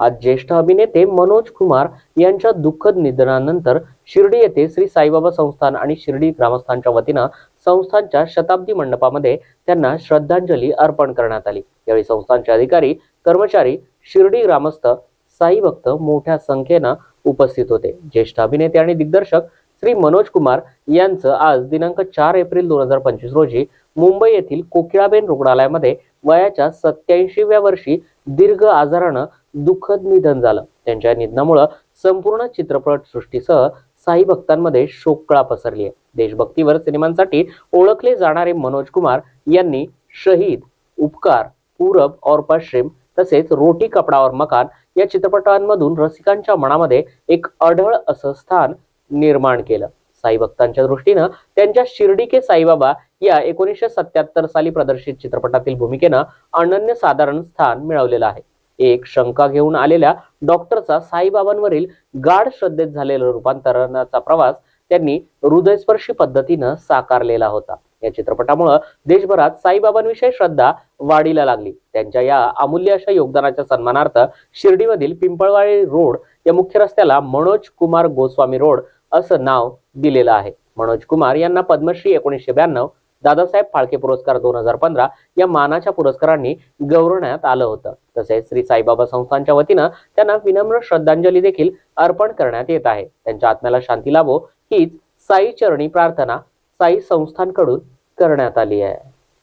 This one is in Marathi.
आज ज्येष्ठ अभिनेते मनोज कुमार यांच्या दुःखद निधनानंतर शिर्डी येथे श्री साईबाबा संस्थान आणि शिर्डी ग्रामस्थांच्या वतीनं संस्थानच्या शताब्दी मंडपामध्ये त्यांना श्रद्धांजली अर्पण करण्यात आली. यावेळी संस्थानचे अधिकारी कर्मचारी शिर्डी ग्रामस्थ साई भक्त मोठ्या संख्येनं उपस्थित होते. ज्येष्ठ अभिनेते आणि दिग्दर्शक श्री मनोज कुमार यांचं आज दिनांक चार एप्रिल दोन हजार पंचवीस रोजी मुंबई येथील कोकिळाबेन रुग्णालयामध्ये वयाच्या सत्याऐंशीव्या वर्षी दीर्घ आजारानं दुःखद निधन झालं. त्यांच्या निधनामुळं संपूर्ण चित्रपट सृष्टीसह साई भक्तांमध्ये शोककळा पसरली आहे. देशभक्तीवर सिनेमांसाठी ओळखले जाणारे मनोज कुमार यांनी शहीद उपकार पूरब और पश्चिम तसेच रोटी कपडा और मकान या चित्रपटांमधून रसिकांच्या मनामध्ये एक अढळ असं स्थान निर्माण केलं. साई भक्तांच्या दृष्टीनं त्यांच्या शिर्डी के साईबाबा या एकोणीसशे सत्याहत्तर साली प्रदर्शित चित्रपटातील भूमिकेनं अनन्य साधारण स्थान मिळवलेलं आहे. एक शंका घेऊन आलेल्या डॉक्टरचा साईबाबांवरील गाढ श्रद्धेत झालेला रूपांतरणाचा प्रवास त्यांनी हृदयस्पर्शी पद्धतीनं साकारलेला होता. या चित्रपटामुळं देशभरात साईबाबांविषयी श्रद्धा वाढीला लागली. त्यांच्या या अमूल्य अशा योगदानाच्या सन्मानार्थ शिर्डीमधील पिंपळवाडी रोड या मुख्य रस्त्याला मनोज कुमार गोस्वामी रोड असं नाव दिलेलं आहे. मनोज कुमार यांना पद्मश्री एकोणीसशे ब्याण्णव दादासाहेब फाळके पुरस्कार दोन हजार पंधरा या मानाच्या पुरस्कारांनी गौरवण्यात आलं होतं. तसेच श्री साईबाबा संस्थांच्या वतीनं त्यांना विनम्र श्रद्धांजली देखील अर्पण करण्यात येत आहे. त्यांच्या आत्म्याला शांती लाभो हीच साई चरणी प्रार्थना साई संस्थांकडून करण्यात आली आहे.